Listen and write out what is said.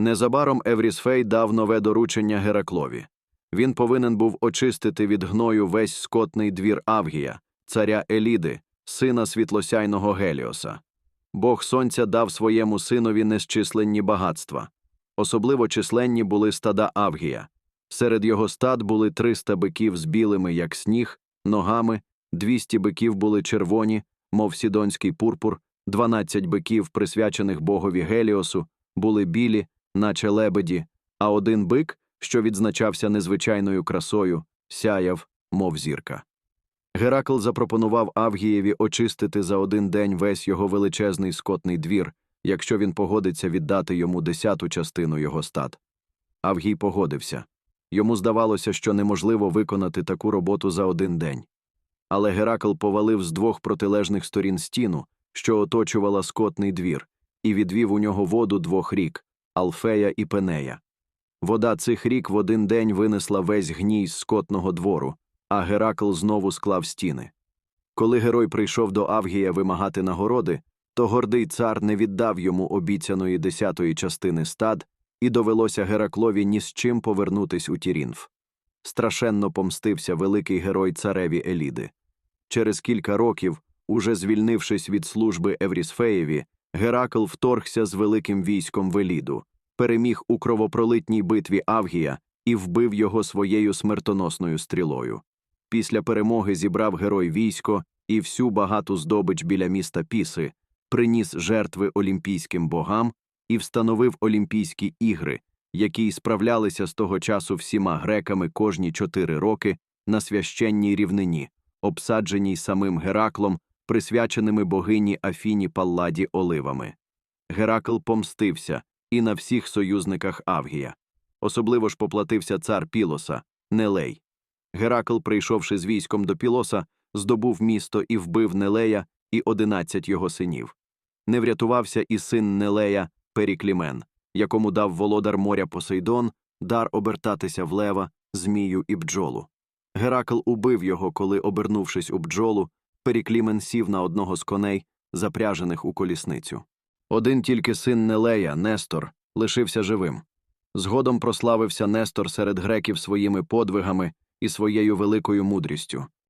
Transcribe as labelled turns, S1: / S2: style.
S1: Незабаром Еврісфей дав нове доручення Гераклові. Він повинен був очистити від гною весь скотний двір Авгія, царя Еліди, сина світлосяйного Геліоса. Бог сонця дав своєму синові незчисленні багатства. Особливо численні були стада Авгія. Серед його стад були 300 биків з білими, як сніг, ногами, 200 биків були червоні, мов сідонський пурпур, 12 биків, присвячених богові Геліосу, були білі, наче лебеді, а один бик, що відзначався незвичайною красою, сяяв, мов зірка. Геракл запропонував Авгієві очистити за один день весь його величезний скотний двір, якщо він погодиться віддати йому десяту частину його стад. Авгій погодився. Йому здавалося, що неможливо виконати таку роботу за один день. Але Геракл повалив з двох протилежних сторін стіну, що оточувала скотний двір, і відвів у нього воду двох рік Алфея і Пенея. Вода цих рік в один день винесла весь гній з скотного двору, а Геракл знову склав стіни. Коли герой прийшов до Авгія вимагати нагороди, то гордий цар не віддав йому обіцяної десятої частини стад, і довелося Гераклові ні з чим повернутись у Тірінф. Страшенно помстився великий герой цареві Еліди. Через кілька років, уже звільнившись від служби Еврісфеєві, Геракл вторгся з великим військом в Еліду, переміг у кровопролитній битві Авгія і вбив його своєю смертоносною стрілою. Після перемоги зібрав герой військо і всю багату здобич біля міста Піси, приніс жертви олімпійським богам і встановив Олімпійські ігри, які справлялися з того часу всіма греками кожні чотири роки на священній рівнині, обсадженій самим Гераклом, присвяченими богині Афіні Палладі оливами. Геракл помстився і на всіх союзниках Авгія. Особливо ж поплатився цар Пілоса, Нелей. Геракл, прийшовши з військом до Пілоса, здобув місто і вбив Нелея і одинадцять його синів. Не врятувався і син Нелея Періклімен, якому дав володар моря Посейдон дар обертатися в лева, змію і бджолу. Геракл убив його, коли, обернувшись у бджолу, Періклімен сів на одного з коней, запряжених у колісницю. Один тільки син Нелея, Нестор, лишився живим. Згодом прославився Нестор серед греків своїми подвигами і своєю великою мудрістю.